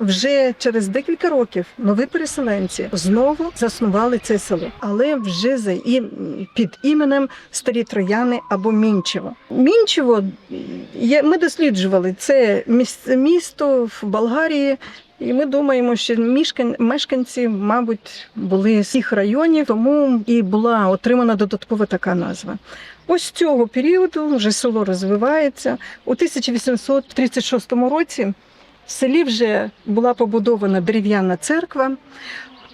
Вже через декілька років нові переселенці знову заснували це село, але вже за і під іменем Старі Трояни або Мінчево. Мінчево ми досліджували це міс- місто в Болгарії. І ми думаємо, що мешканці, мабуть, були з цих районів, тому і була отримана додаткова така назва. Ось з цього періоду вже село розвивається. У 1836 році в селі вже була побудована дерев'яна церква.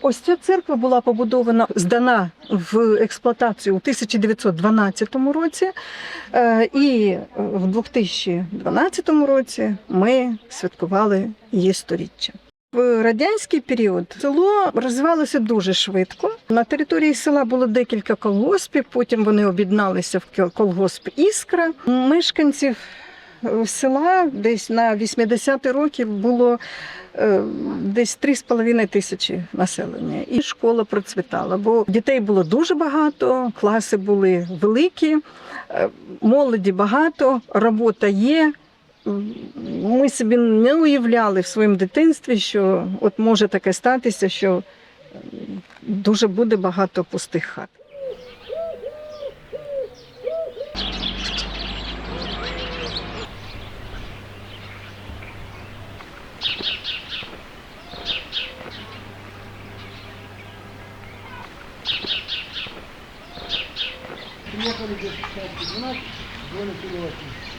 Ось ця церква була побудована, здана в експлуатацію у 1912 році, Е, і в 2012 році ми святкували її сторіччя. В радянський період село розвивалося дуже швидко. На території села було декілька колгоспів, потім вони об'єдналися в колгосп Іскра. Мешканців села десь на 80-ті роки було е, десь 3,5 тисячі населення. І школа процвітала, бо дітей було дуже багато, класи були великі, е, молоді багато, робота є. Ми собі не уявляли в своєму дитинстві, що от може таке статися, що дуже буде багато пустих хат. Kim yapabilecek işler? Bunlar böyle şey olsun.